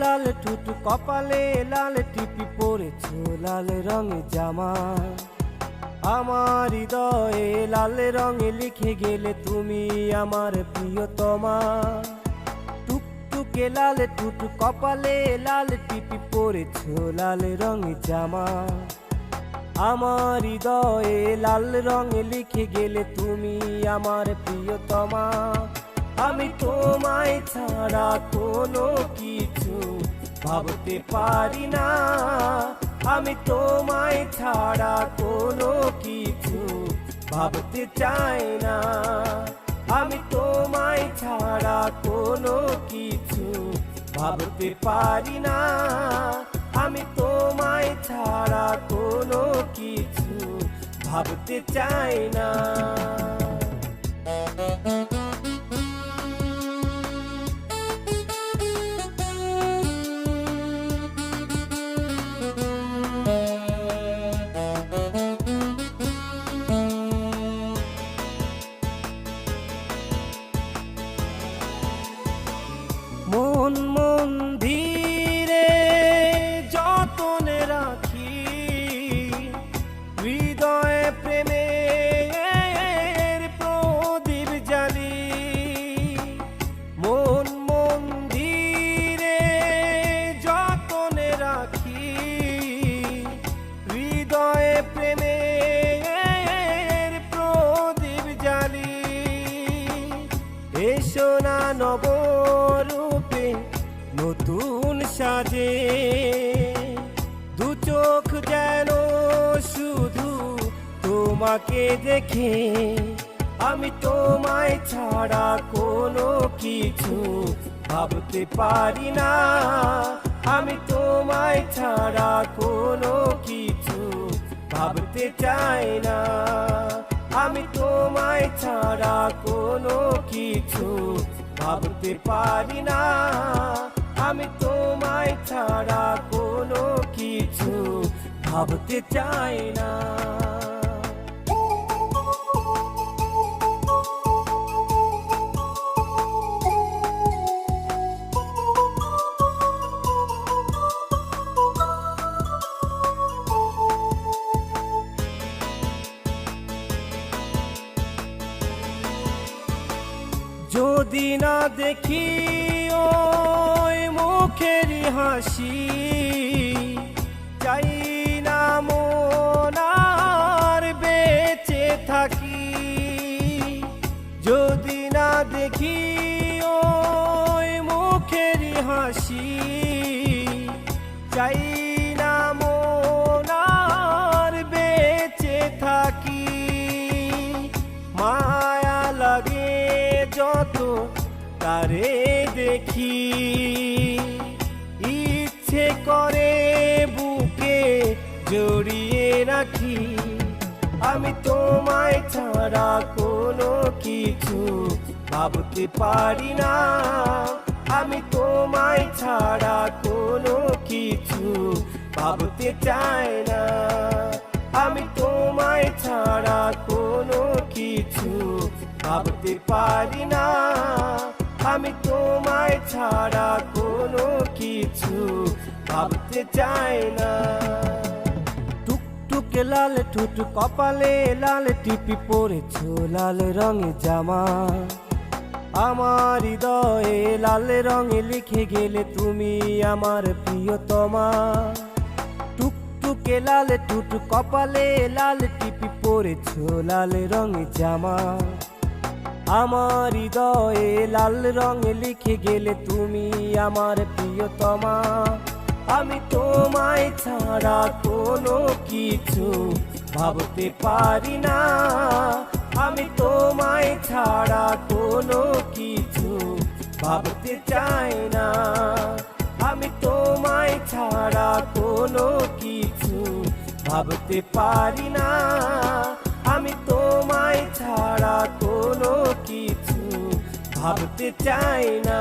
লাল ঠুট কপালে লাল টিপি পরেছ লাল রং জামা। আমার হৃদয়ে লাল রঙে লিখে গেলে তুমি আমার প্রিয়তমা। টুকটুকে লাল টুট কপালে লাল টিপি পরেছ লাল রং জামা। আমার হৃদয়ে লাল রঙে লিখে গেলে তুমি আমার প্রিয়তমা। আমি তোমায় ছাড়া কোনো কিছু ভাবতে পারি না। আমি তোমায় ছাড়া কোনো কিছু ভাবতে চাই না। আমি তোমায় ছাড়া কোনো কিছু ভাবতে পারি না। আমি তোমায় ছাড়া কোনো কিছু ভাবতে চাই না। মন মন ধীরে যতনে রাখি, হৃদয়ে প্রেমের প্রদীপ জালি মন মন ধীরে যতনে রাখি, হৃদয়ে প্রেমের প্রদীপ জালি এসো না নবরূপে নতুন সাজে দু চোখ যেন শুধু তোমাকে দেখে। আমি তোমায় ছাড়া কোনো কিছু ভাবতে পারি না। আমি তোমায় ছাড়া কোনো কিছু ভাবতে চাই না। আমি তোমায় ছাড়া কোনো কিছু ভাবতে পারি না। আমি তোমায় ছাড়া কোনো কিছু ভাবতে চাই না। যদি না দেখি ওই মুখের হাসি, চাই না মনার বেঁচে থাকি। যদি না দেখি ওই মুখের হাসি, চাই না মনার থাকি। মায়া লাগে যত তারে দেখি। ইচ্ছে করে বুকে জড়িয়ে রাখি। আমি তোমায় ছাড়া কোনো কিছু ভাবতে পারি না। আমি তোমায় ছাড়া কোনো কিছু ভাবতে চাই না। আমি তোমায় ছাড়া কোনো কিছু ভাবতে পারি না। আমি তোমায় ছাড়া কোনো কিছু ভাবতে চাই না। টুকটুকে লাল ঠুট, কপালে লাল টিপি পরেছ লাল রঙে জামা। আমার হৃদয়ে লাল রঙে লিখে গেলে তুমি আমার প্রিয়তমা। টুকটুকে লাল টুট কপালে লাল টিপি পরেছ লাল রঙে জামা। আমার হৃদয়ে লাল রঙে লিখে গেলে তুমি আমার প্রিয়তমা। আমি তোমায় ছাড়া কোনো কিছু ভাবতে পারি না। আমি তোমায় ছাড়া কোনো কিছু ভাবতে চাই না। আমি তোমায় ছাড়া কোনো কিছু ভাবতে পারি না। ভাবতে চাই না।